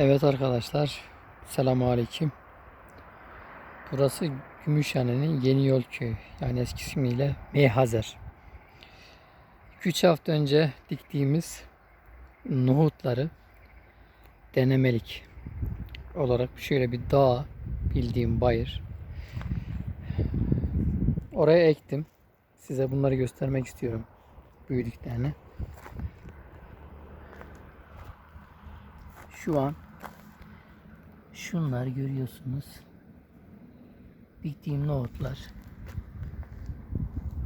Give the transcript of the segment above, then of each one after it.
Evet arkadaşlar, selamun aleyküm. Burası Gümüşhane'nin Yeni Yol Köyü. Yani eski ismiyle Meyhazer. 2-3 hafta önce diktiğimiz nohutları denemelik olarak şöyle bir dağ bildiğim bayır. Oraya ektim. Size bunları göstermek istiyorum. Büyüdüklerini. Şu an şunları görüyorsunuz. Diktiğim nohutlar.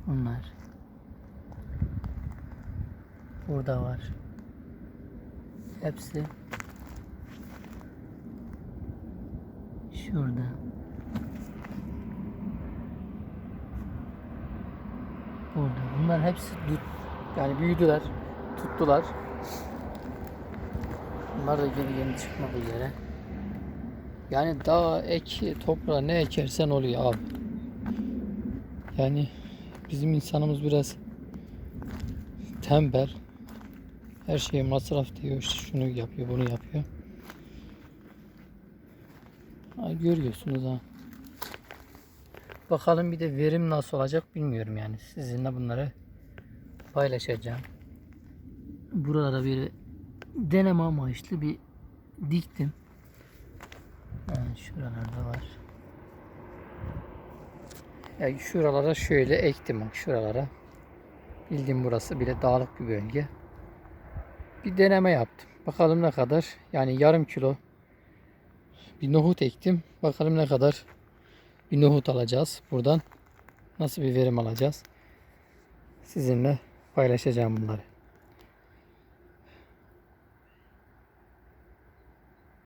Bunlar. Burada var. Hepsi şurada. Burada. Bunlar hepsi tut, yani büyüdüler, tuttular. Bunlar da yeni yeni çıkmak üzere. Yani daha ek toprağa ne ekersen oluyor abi. Yani bizim insanımız biraz tembel. Her şeye masraf diyor. işte şunu yapıyor, bunu yapıyor. Ha, görüyorsunuz ha. Bakalım bir de verim nasıl olacak bilmiyorum yani. Sizinle bunları paylaşacağım. Burada bir deneme amaçlı bir diktim. Yani şuralarda var. Yani şuralara şöyle ektim bak şuralara. Bildiğim burası bile dağlık bir bölge. Bir deneme yaptım. Bakalım ne kadar. Yani yarım kilo bir nohut ektim. Bakalım ne kadar bir nohut alacağız buradan. Nasıl bir verim alacağız. Sizinle paylaşacağım bunları.